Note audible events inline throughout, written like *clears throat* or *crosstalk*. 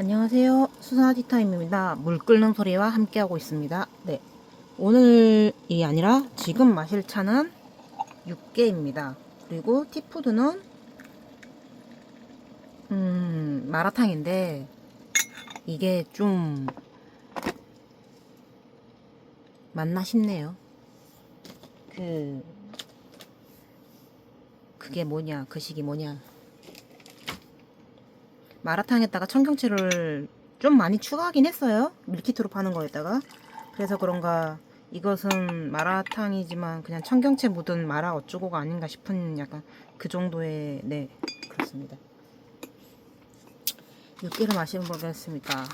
안녕하세요. 수사 티타임입니다. 물 끓는 소리와 함께하고 있습니다. 네. 오늘이 아니라 지금 마실 차는 육개입니다. 그리고 티푸드는 음, 마라탕인데 이게 좀 맞나 싶네요. 그 그게 뭐냐? 그 식이 뭐냐? 마라탕에다가 청경채를 좀 많이 추가하긴 했어요. 밀키트로 파는 거에다가. 그래서 그런가 이것은 마라탕이지만 그냥 청경채 묻은 마라 어쩌고가 아닌가 싶은 약간 그 정도의 네 그렇습니다. 육개를 마셔보겠습니다.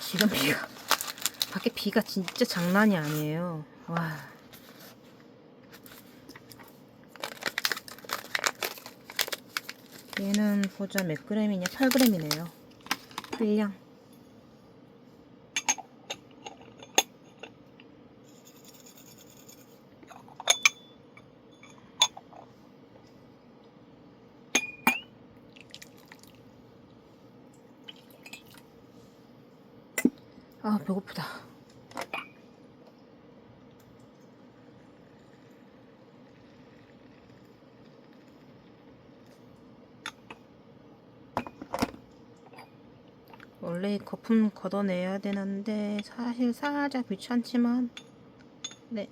지금 비가 밖에 비가 진짜 장난이 아니에요. 와. 얘는 보자 몇 그램이냐? 8g이네요. 분량. 아, 배고프다. 원래 거품 걷어내야 되는데 사실 살짝 귀찮지만 네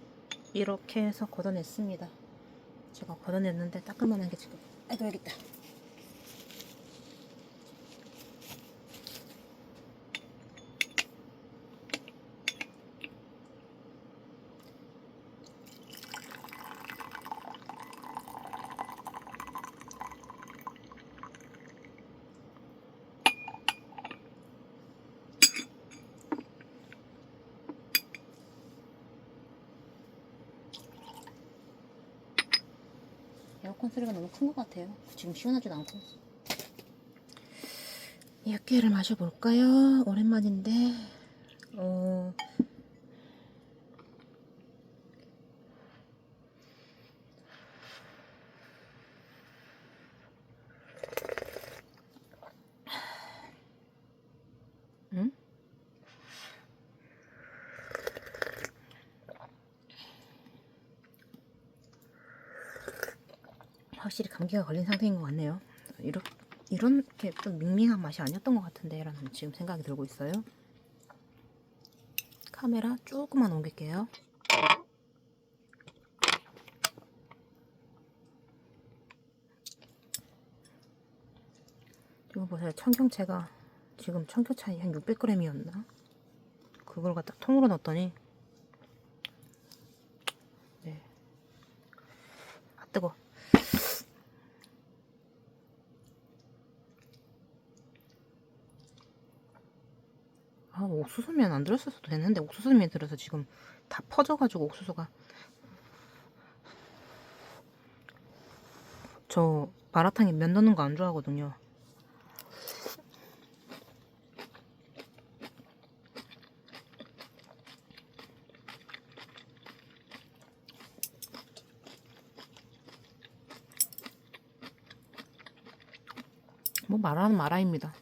이렇게 해서 걷어냈습니다. 제가 걷어냈는데 따끔만한 게 지금 있다. 에어컨 소리가 너무 큰 것 같아요. 지금 시원하지도 않고. 육개를 마셔볼까요? 오랜만인데. 어... 응? 확실히 감기가 걸린 상태인 것 같네요. 이렇, 이렇게 좀 밍밍한 맛이 아니었던 것 같은데 라는 지금 생각이 들고 있어요. 카메라 조금만 옮길게요. 이거 보세요. 청경채가 지금 청경채 한 600g이었나? 그걸 갖다 통으로 넣었더니 네. 아 뜨거. 아, 옥수수면 안 들었어도 됐는데 옥수수면 들어서 지금 다 퍼져가지고 옥수수가 저 마라탕에 면 넣는 거 안 좋아하거든요. 뭐 마라는 마라입니다.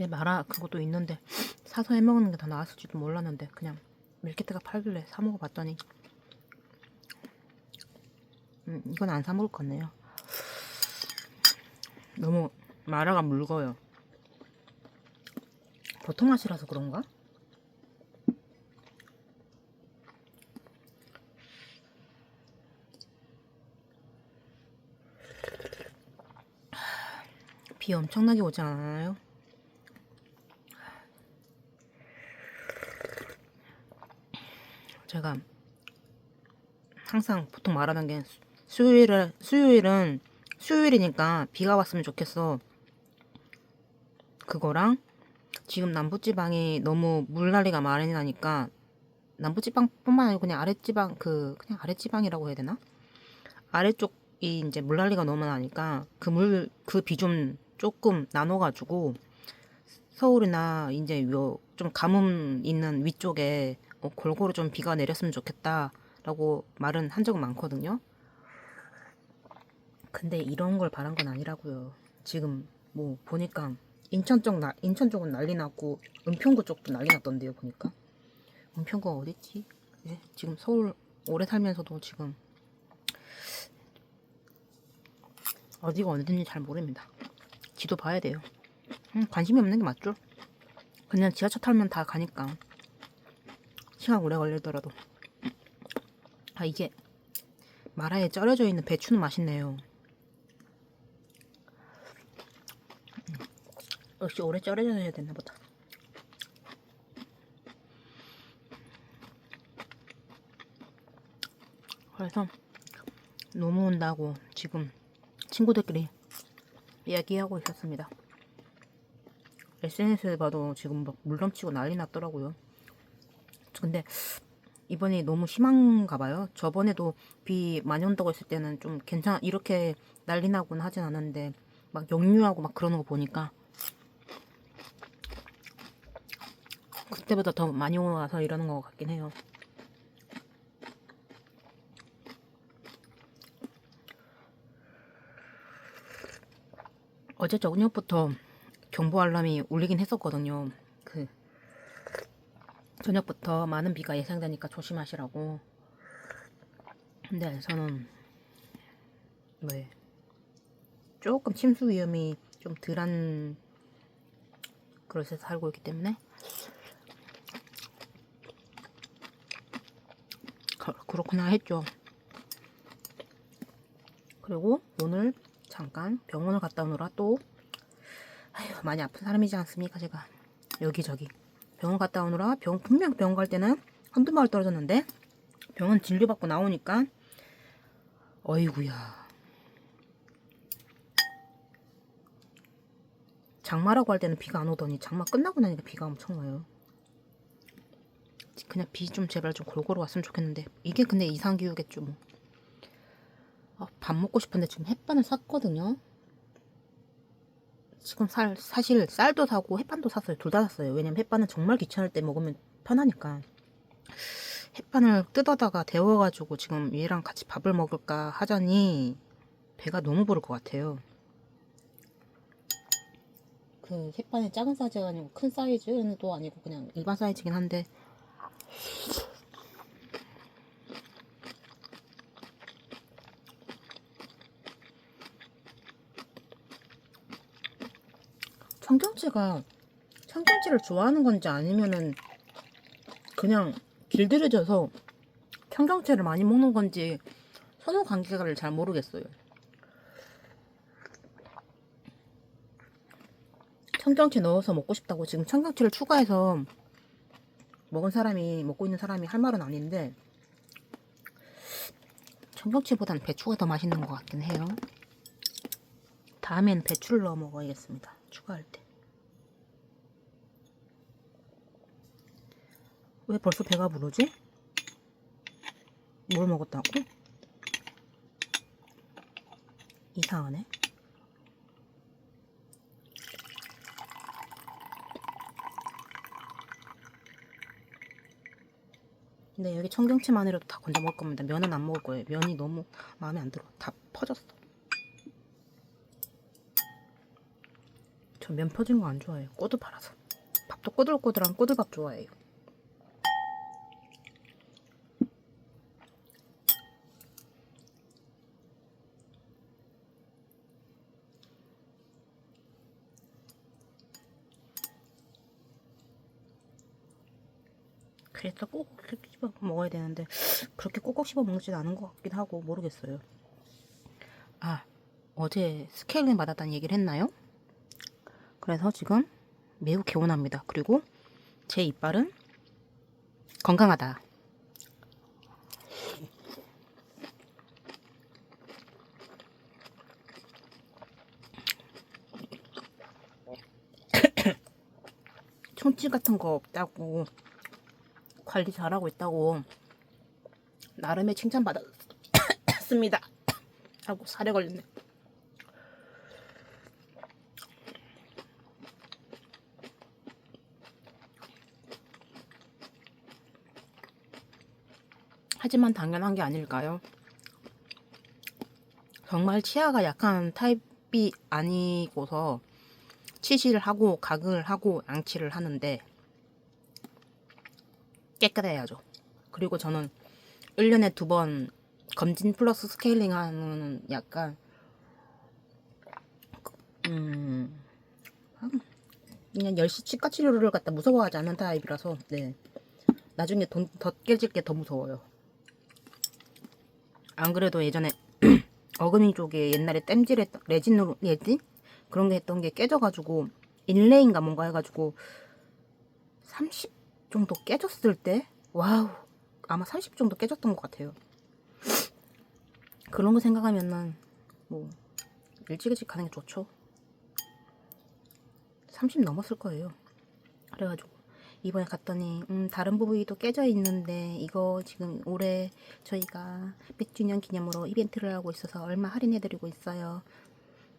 집에 마라 그것도 있는데 사서 해 먹는 게 더 나았을지도 몰랐는데 그냥 밀키트가 팔길래 사 먹어봤더니 음, 이건 안 사 먹을 것 같네요. 너무 마라가 묽어요. 버터 맛이라서 그런가? 비 엄청나게 오지 않아요? 제가 항상 보통 말하는 게 수- 수요일을 수요일은 수요일이니까 비가 왔으면 좋겠어. 그거랑 지금 남부지방이 너무 물난리가 많이 나니까 남부지방뿐만 아니고 그냥 아랫지방 그 그냥 아랫지방이라고 해야 되나? 아래쪽이 이제 물난리가 너무 나니까 그 물 그 비 좀 조금 나눠가지고 서울이나 이제 요좀 가뭄 있는 위쪽에 어, 골고루 좀 비가 내렸으면 좋겠다라고 말은 한 적은 많거든요. 근데 이런 걸 바란 건 아니라고요. 지금 뭐 보니까 인천 쪽 나, 인천 쪽은 난리 났고 은평구 쪽도 난리 났던데요 보니까 은평구가 어딨지? 예, 지금 서울 오래 살면서도 지금 어디가 어딘지 잘 모릅니다. 지도 봐야 돼요. 음, 관심이 없는 게 맞죠? 그냥 지하철 타면 다 가니까 시간 오래 걸리더라도 아 이게 마라에 쩔어져 있는 배추는 맛있네요. 음, 역시 오래 쩔어져야 되나 보다. 그래서 너무 온다고 지금 친구들끼리 이야기하고 있었습니다. SNS에 봐도 지금 막 물넘치고 난리 났더라고요. 근데 이번이 너무 심한가 봐요. 저번에도 비 많이 온다고 했을 때는 좀 괜찮 이렇게 난리 나곤 하진 않았는데 막 역류하고 막 그러는 거 보니까 그때보다 더 많이 와서 이러는 것 같긴 해요. 어제 저녁부터 경보 알람이 울리긴 했었거든요. 그 저녁부터 많은 비가 예상되니까 조심하시라고. 근데 저는 왜 조금 침수 위험이 좀 덜한 그릇에 살고 있기 때문에 그- 그렇구나 했죠. 그리고 오늘 잠깐 병원을 갔다 오느라 또 아휴 많이 아픈 사람이지 않습니까 제가 여기저기 병원 갔다 오느라 병 분명 병원 갈 때는 한두 마을 떨어졌는데 병원 진료받고 나오니까 어이구야. 장마라고 할 때는 비가 안 오더니 장마 끝나고 나니까 비가 엄청 와요. 그냥 비 좀 제발 좀 골고루 왔으면 좋겠는데 이게 근데 이상기후겠죠 뭐. 아, 밥 먹고 싶은데 지금 햇반을 샀거든요. 지금 살, 사실 쌀도 사고 햇반도 샀어요. 둘 다 샀어요. 왜냐면 햇반은 정말 귀찮을 때 먹으면 편하니까. 햇반을 뜯어다가 데워가지고 지금 얘랑 같이 밥을 먹을까 하자니 배가 너무 부를 것 같아요. 그 햇반이 작은 사이즈가 아니고 큰 사이즈도 아니고 그냥 일반 사이즈긴 한데 청경채가 청경채를 좋아하는 건지 아니면은 그냥 길들여져서 청경채를 많이 먹는 건지 선호 관계를 잘 모르겠어요. 청경채 넣어서 먹고 싶다고 지금 청경채를 추가해서 먹은 사람이 먹고 있는 사람이 할 말은 아닌데 청경채보다는 배추가 더 맛있는 것 같긴 해요. 다음엔 배추를 넣어 먹어야겠습니다. 추가할 때. 왜 벌써 배가 부르지? 뭘 먹었다고? 이상하네. 근데 여기 청경채만이라도 다 건져 먹을 겁니다. 면은 안 먹을 거예요. 면이 너무 마음에 안 들어. 다 퍼졌어. 저면 퍼진 거 안 좋아해요. 꼬들 팔아서. 밥도 꼬들꼬들한 꼬들밥 좋아해요. 그래서 꼭꼭 씹어 먹어야 되는데 그렇게 꼭꼭 씹어 먹지는 않은 것 같긴 하고 모르겠어요. 아 어제 스케일링 받았다는 얘기를 했나요? 그래서 지금 매우 개운합니다. 그리고 제 이빨은 건강하다. *coughs* 총질 같은 거 없다고 관리 잘하고 있다고 나름의 칭찬받았습니다. *coughs* 하고 살에 걸렸네. 하지만 당연한 게 아닐까요? 정말 치아가 약한 타입이 아니고서 치실을 하고 가글 하고 양치를 하는데 깨끗해야죠. 그리고 저는 1년에 두 번 검진 플러스 스케일링 하는 약간 음 그냥 열시 치과 치료를 갖다 무서워하지 않는 타입이라서 네. 나중에 돈 더 깨질 게 더 무서워요. 안 그래도 예전에 *clears throat* 어금니 쪽에 옛날에 땜질했던 레진으로 레진? 그런 게 했던 게 깨져가지고 인레인가 뭔가 해가지고 30 정도 깨졌을 때? 와우 아마 30 정도 깨졌던 것 같아요. 그런 거 생각하면은 뭐 일찍 일찍 가는 게 좋죠. 30 넘었을 거예요. 그래가지고 이번에 갔더니 음, 다른 부위도 깨져 있는데 이거 지금 올해 저희가 100주년 기념으로 이벤트를 하고 있어서 얼마 할인해드리고 있어요.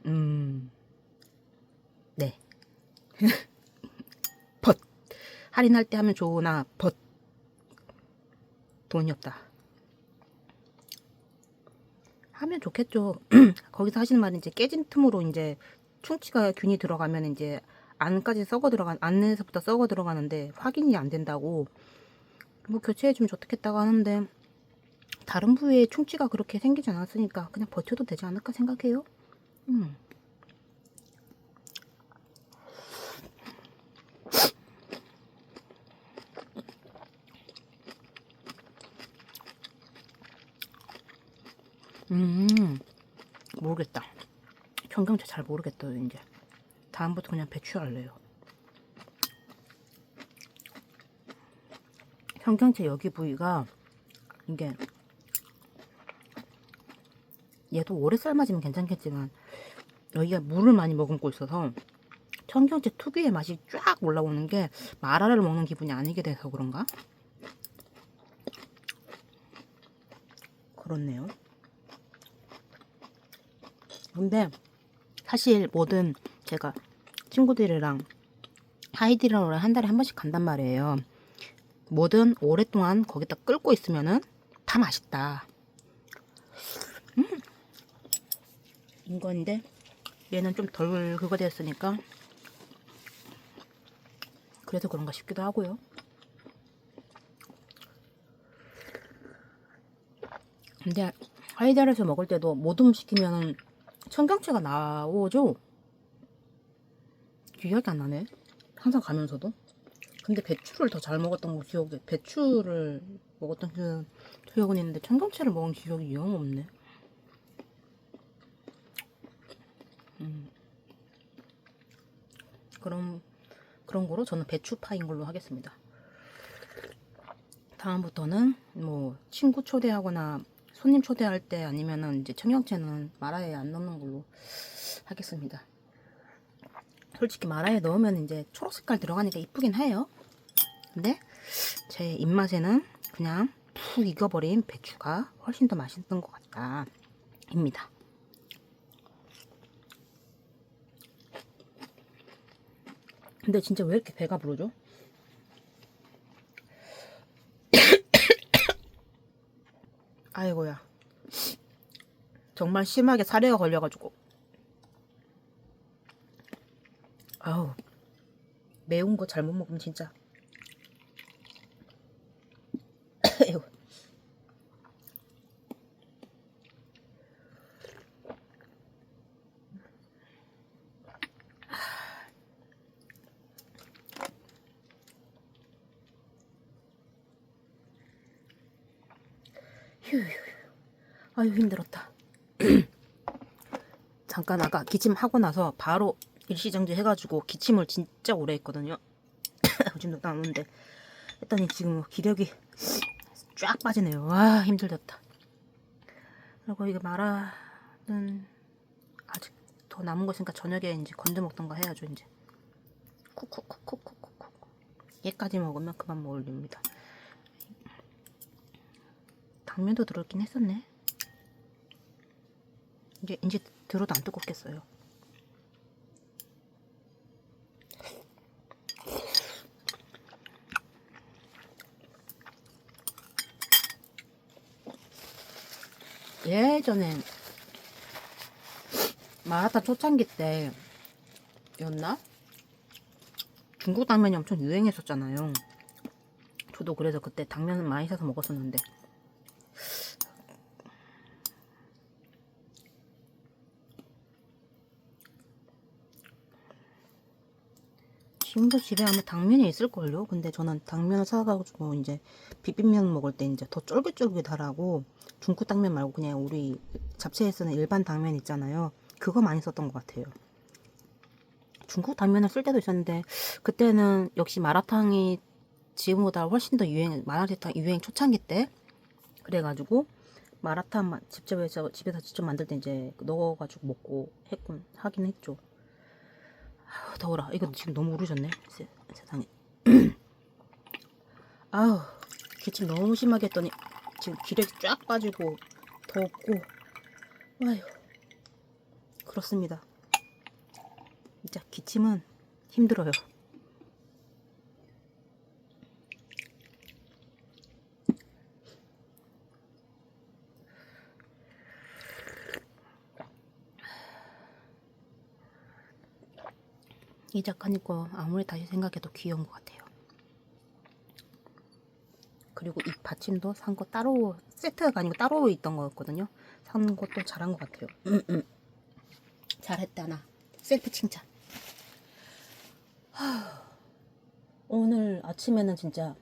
음, 네. *laughs* 벗 할인할 때 하면 좋으나 벗 돈이 없다. 하면 좋겠죠. *clears throat* 거기서 하시는 말은 이제 깨진 틈으로 이제 충치가 균이 들어가면 이제 안까지 썩어 들어간 안에서부터 썩어 들어가는데 확인이 안 된다고 뭐 교체해 주면 좋겠다고 하는데 다른 부위에 충치가 그렇게 생기지 않았으니까 그냥 버텨도 되지 않을까 생각해요. 음. 음, 모르겠다. 청경채 잘 모르겠다, 이제. 다음부터 그냥 배추 할래요. 청경채 여기 부위가 이게 얘도 오래 삶아지면 괜찮겠지만 여기가 물을 많이 머금고 있어서 청경채 특유의 맛이 쫙 올라오는 게 마라를 먹는 기분이 아니게 돼서 그런가? 그렇네요. 근데 사실 뭐든 제가 친구들이랑 하이디라를 한 달에 한 번씩 간단 말이에요. 뭐든 오랫동안 거기다 끓고 있으면은 다 맛있다. 음. 이건데 얘는 좀 덜 그거 됐으니까 그래서 그런가 싶기도 하고요. 근데 하이디라에서 먹을 때도 모둠 시키면 청경채가 나오죠? 기억이 안 나네. 항상 가면서도. 근데 배추를 더 잘 먹었던 거 기억이, 배추를 먹었던 그 기억은 있는데 청경채를 먹은 기억이 영 없네. 음. 그럼, 그런 거로 저는 배추파인 걸로 하겠습니다. 다음부터는 뭐 친구 초대하거나 손님 초대할 때 아니면은 이제 청경채는 마라에 안 넣는 걸로 하겠습니다. 솔직히 마라에 넣으면 이제 초록 색깔 들어가니까 이쁘긴 해요. 근데 제 입맛에는 그냥 푹 익어버린 배추가 훨씬 더 맛있는 것 같다. 입니다. 근데 진짜 왜 이렇게 배가 부르죠? 아이고야. 정말 심하게 사례가 걸려가지고. 아우. 매운 거 잘못 먹으면 진짜. *coughs* 아이고. 휴. 아유 힘들었다. *clears throat* 잠깐 아까 기침 하고 나서 바로 일시정지 해가지고 기침을 진짜 오래 했거든요. *clears throat* 지금도 나오는데 했더니 지금 기력이 *sniffs* 쫙 빠지네요. 와 힘들었다. 그리고 이게 마라는 아직 더 남은 거 있으니까 저녁에 이제 건져 먹던가 해야죠 이제. 쿡쿡쿡쿡쿡쿡 얘까지 먹으면 그만 먹을 립니다. 당면도 들어있긴 했었네. 이제 이제 들어도 안 뜨겁겠어요. 예전에 마라탕 초창기 때였나? 중국 당면이 엄청 유행했었잖아요. 저도 그래서 그때 당면을 많이 사서 먹었었는데 지금도 집에 아마 당면이 있을걸요? 근데 저는 당면을 사가지고 이제 비빔면 먹을 때 이제 더 쫄깃쫄깃하라고 중국 당면 말고 그냥 우리 잡채에 쓰는 일반 당면 있잖아요. 그거 많이 썼던 것 같아요. 중국 당면을 쓸 때도 있었는데 그때는 역시 마라탕이 지금보다 훨씬 더 유행 마라탕 유행 초창기 때 그래가지고 마라탕 마- 직접 해서 집에서 직접 만들 때 이제 넣어가지고 먹고 했군 하긴 했죠. 아우, 더워라. 이거 지금 너무 오르셨네. 세, 세상에. *clears throat* 아우, 기침 너무 심하게 했더니 지금 기력이 쫙 빠지고 덥고. 아휴. 그렇습니다. 진짜 기침은 힘들어요. 이 작가님 거 아무리 다시 생각해도 귀여운 것 같아요. 그리고 이 받침도 산 거 따로 세트가 아니고 따로 있던 거였거든요. 산 것도 잘한 것 같아요. 음, 음. 잘했다 나. 셀프 칭찬. 하, 오늘 아침에는 진짜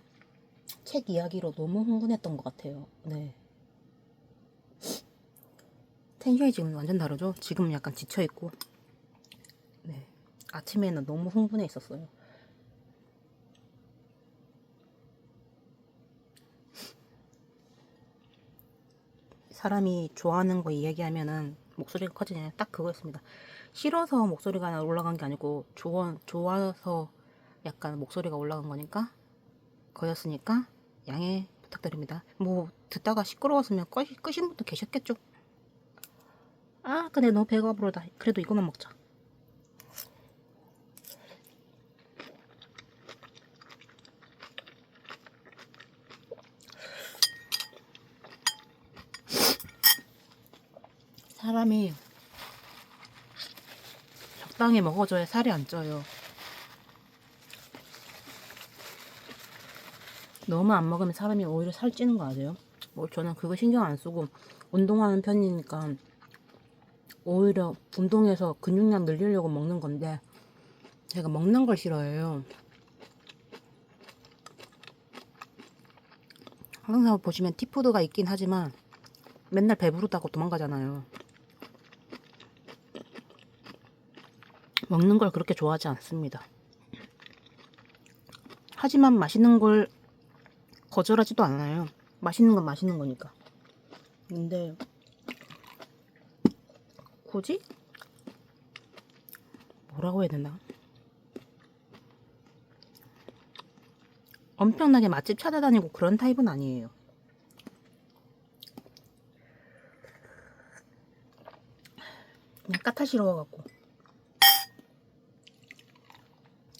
책 이야기로 너무 흥분했던 것 같아요. 네. 텐션이 지금 완전 다르죠? 지금은 약간 지쳐있고. 네. 아침에는 너무 흥분해 있었어요. 사람이 좋아하는 거 이야기하면은 목소리가 커지냐 딱 그거였습니다. 싫어서 목소리가 올라간 게 아니고 좋아 좋아서 약간 목소리가 올라간 거니까 거였으니까 양해 부탁드립니다. 뭐 듣다가 시끄러웠으면 꺼, 끄신 분도 계셨겠죠. 아 근데 너무 배가 부르다. 그래도 이거만 먹자. 사람이 적당히 먹어줘야 살이 안 쪄요. 너무 안 먹으면 사람이 오히려 살찌는 거 아세요? 뭐 저는 그거 신경 안 쓰고 운동하는 편이니까 오히려 운동해서 근육량 늘리려고 먹는 건데 제가 먹는 걸 싫어해요. 항상 보시면 티푸드가 있긴 하지만 맨날 배부르다고 도망가잖아요. 먹는 걸 그렇게 좋아하지 않습니다. 하지만 맛있는 걸 거절하지도 않아요. 맛있는 건 맛있는 거니까. 근데 굳이 뭐라고 해야 되나? 엄청나게 맛집 찾아다니고 그런 타입은 아니에요. 그냥 까탈스러워갖고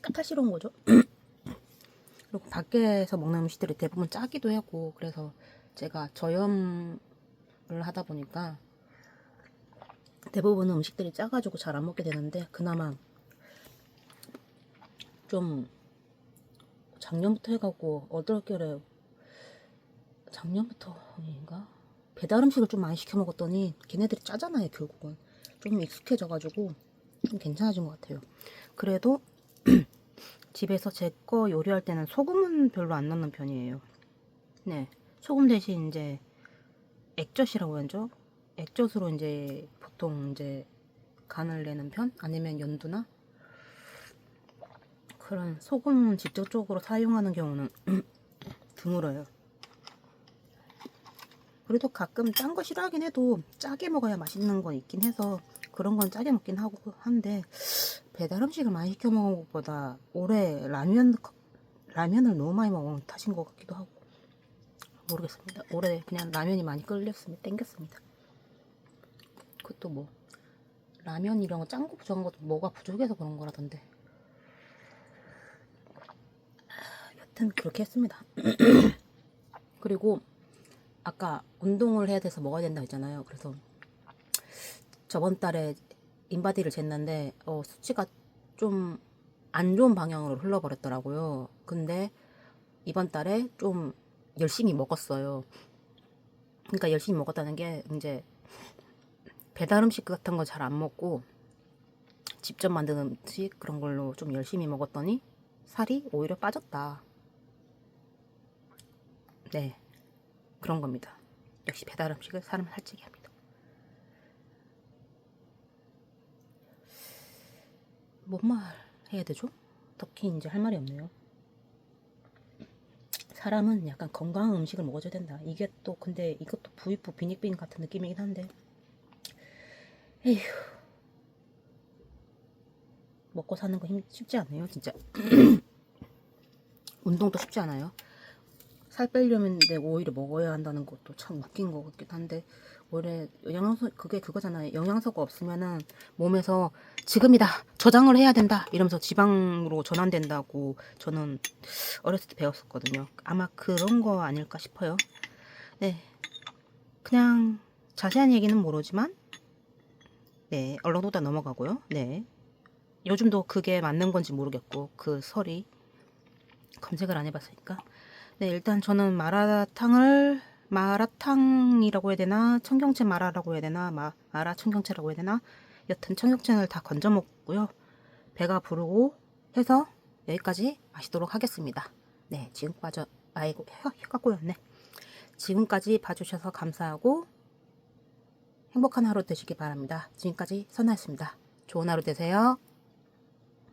까탈스러운 거죠. 그리고 밖에서 먹는 음식들이 대부분 짜기도 하고 그래서 제가 저염을 하다 보니까 대부분 음식들이 짜가지고 잘 안 먹게 되는데 그나마 좀 작년부터 해갖고 어떨결에 작년부터인가 배달 음식을 좀 많이 시켜 먹었더니 걔네들이 짜잖아요 결국은 좀 익숙해져가지고 좀 괜찮아진 것 같아요. 그래도 집에서 제 거 요리할 때는 소금은 별로 안 넣는 편이에요. 네, 소금 대신 이제 액젓이라고 하죠. 액젓으로 이제 보통 이제 간을 내는 편 아니면 연두나 그런 소금 직접적으로 사용하는 경우는 *clears throat* 드물어요. 그래도 가끔 짠 거 싫어하긴 해도 짜게 먹어야 맛있는 거 있긴 해서 그런 건 짜게 먹긴 하고 한데 배달 음식을 많이 시켜 먹은 것보다 올해 라면 라면을 너무 많이 먹은 탓인 것 같기도 하고 모르겠습니다. 올해 그냥 라면이 많이 끌렸습니다. 땡겼습니다. 그것도 뭐 라면 이런 거 짠거 부족한 것도 뭐가 부족해서 그런 거라던데. 여튼 그렇게 했습니다. *clears throat* 그리고 아까 운동을 해야 돼서 먹어야 된다 했잖아요. 그래서 저번 달에 인바디를 쟀는데 어, 수치가 좀 안 좋은 방향으로 흘러버렸더라고요. 근데 이번 달에 좀 열심히 먹었어요. 그러니까 열심히 먹었다는 게 이제 배달 음식 같은 거 잘 안 먹고 직접 만든 음식 그런 걸로 좀 열심히 먹었더니 살이 오히려 빠졌다. 네. 그런 겁니다. 역시 배달 음식을 사람을 살찌게 합니다. 뭔말 해야 되죠? 특히 이제 할 말이 없네요. 사람은 약간 건강한 음식을 먹어줘야 된다. 이게 또 근데 이것도 부익부 빈익빈 같은 느낌이긴 한데 에휴 먹고 사는 거 힘, 쉽지 않네요 진짜 *clears throat* 운동도 쉽지 않아요 살 빼려면 내 오히려 먹어야 한다는 것도 참 웃긴 것 같긴 한데 원래 영양소 그게 그거잖아요. 영양소가 없으면은 몸에서 지금이다 저장을 해야 된다 이러면서 지방으로 전환된다고 저는 어렸을 때 배웠었거든요. 아마 그런 거 아닐까 싶어요. 네. 그냥 자세한 얘기는 모르지만 네 언론보다 넘어가고요. 네. 요즘도 그게 맞는 건지 모르겠고 그 설이 검색을 안 해봤으니까 네 일단 저는 마라탕을 마라탕이라고 해야 되나 청경채 마라라고 해야 되나 마, 마라 청경채라고 해야 되나 여튼 청경채를 다 건져 먹고요. 배가 부르고 해서 여기까지 마시도록 하겠습니다. 네 지금까지 아이고 혀가, 혀가 꼬였네. 지금까지 봐주셔서 감사하고 행복한 하루 되시기 바랍니다. 지금까지 선아였습니다. 좋은 하루 되세요